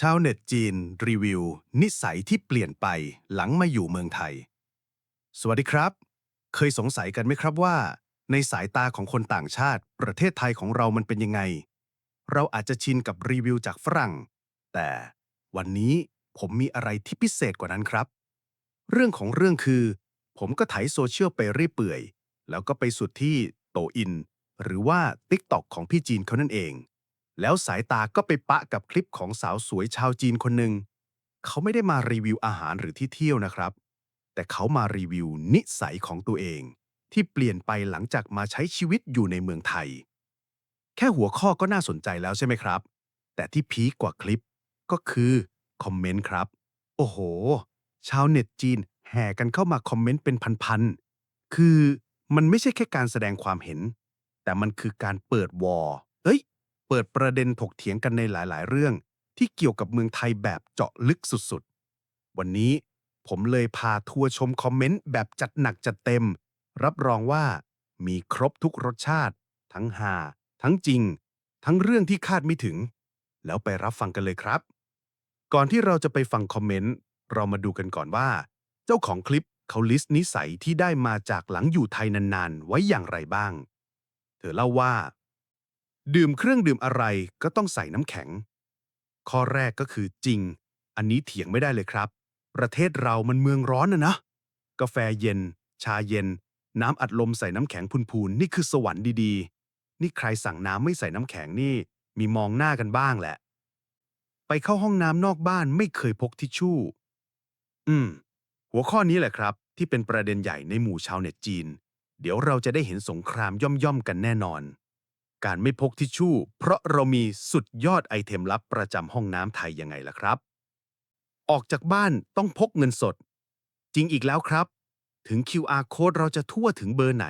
ชาวเน็ตจีน รีวิว นิสัยที่เปลี่ยนไปหลังมาอยู่เมืองไทย สวัสดีครับ เคยสงสัยกันไหมครับว่า ในสายตาของคนต่างชาติ ประเทศไทยของเรามันเป็นยังไง เราอาจจะชินกับรีวิวจากฝรั่ง แต่วันนี้ผมมีอะไรที่พิเศษกว่านั้นครับ เรื่องของเรื่องคือ ผมก็ไถโซเชียลไปเรื่อยเปื่อย แล้วก็ไปสุดที่โตอิน หรือว่า TikTok ของพี่จีนเขานั่นเอง แล้วสายตาก็ไปปะกับคลิปของสาวสวยชาวจีนคนหนึ่ง เขาไม่ได้มารีวิวอาหารหรือที่เที่ยวนะครับ แต่เขามารีวิวนิสัยของตัวเอง ที่เปลี่ยนไปหลังจากมาใช้ชีวิตอยู่ในเมืองไทย แค่หัวข้อก็น่าสนใจแล้วใช่ไหมครับ แต่ที่พีคกว่าคลิปก็คือคอมเมนต์ครับ โอ้โห ชาวเน็ตจีนแห่กันเข้ามาคอมเมนต์เป็นพันๆ คือมันไม่ใช่แค่การแสดงความเห็น แต่มันคือการเปิดวอ เปิดประเด็นถกเถียงกันในหลาย ๆ เรื่อง ที่เกี่ยวกับเมืองไทยแบบเจาะลึกสุดๆ วันนี้ผมเลยพาทัวร์ชมคอมเมนต์แบบจัดหนักจัดเต็ม รับรองว่ามีครบทุกรสชาติ ทั้งฮาทั้งจริง ทั้งเรื่องที่คาดไม่ถึง แล้วไปรับฟังกันเลยครับ ก่อนที่เราจะไปฟังคอมเมนต์เรามาดูกันก่อนว่า เจ้าของคลิปเขาลิสต์นิสัยที่ได้มาจากหลังอยู่ไทยนานๆ ไว้อย่างไรบ้าง เธอเล่าว่า ดื่มเครื่องดื่มอะไรก็ต้องใส่น้ำแข็ง ข้อแรกก็คือจริง อันนี้เถียงไม่ได้เลยครับ ประเทศเรามันเมืองร้อนนะนะ กาแฟเย็น ชาเย็น น้ำอัดลมใส่น้ำแข็งพูนๆ นี่คือสวรรค์ดีๆ นี่ใครสั่งน้ำไม่ใส่น้ำแข็งนี่ มีมองหน้ากันบ้างแหละ ไปเข้าห้องน้ำนอกบ้านไม่เคยพกทิชชู่ อืม หัวข้อนี้แหละครับ ที่เป็นประเด็นใหญ่ในหมู่ชาวเน็ตจีน เดี๋ยวเราจะได้เห็นสงครามย่อมๆกันแน่นอน การไม่พกทิชชู่ เพราะเรามีสุดยอดไอเทมลับประจำห้องน้ำไทยยังไงล่ะครับ ออกจากบ้านต้องพกเงินสด จริงอีกแล้วครับ ถึง QR code เราจะทั่วถึงเบอร์ไหน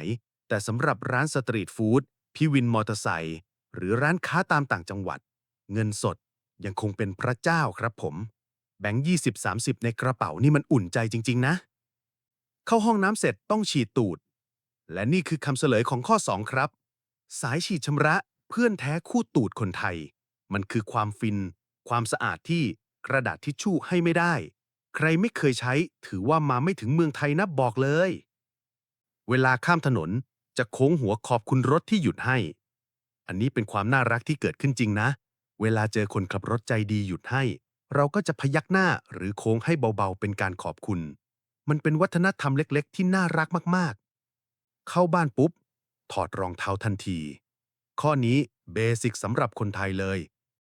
แต่สำหรับร้านสตรีทฟู้ดพี่วินมอเตอร์ไซค์หรือร้านค้าตามต่างจังหวัด เงินสดยังคงเป็นพระเจ้าครับผม แบงค์20-30 ในกระเป๋านี่มันอุ่นใจจริง ๆ นะ เข้าห้องน้ำเสร็จต้องฉีดตูด และนี่คือคำเฉลยของข้อ 2 ครับ สายฉีดชำระเพื่อนแท้คู่ตูดคนไทย มันคือความฟิน ความสะอาดที่กระดาษทิชชู่ให้ไม่ได้ ใครไม่เคยใช้ถือว่ามาไม่ถึงเมืองไทยนะบอกเลย เวลาข้ามถนนจะโค้งหัวขอบคุณรถที่หยุดให้ อันนี้เป็นความน่ารักที่เกิดขึ้นจริงนะ เวลาเจอคนขับรถใจดีหยุดให้ เราก็จะพยักหน้าหรือโค้งให้เบาๆ เป็นการขอบคุณ มันเป็นวัฒนธรรมเล็กๆ ที่น่ารักมากๆ เข้าบ้านปุ๊บ ถอดรองเท้าทันที ข้อนี้เบสิกสำหรับคนไทยเลย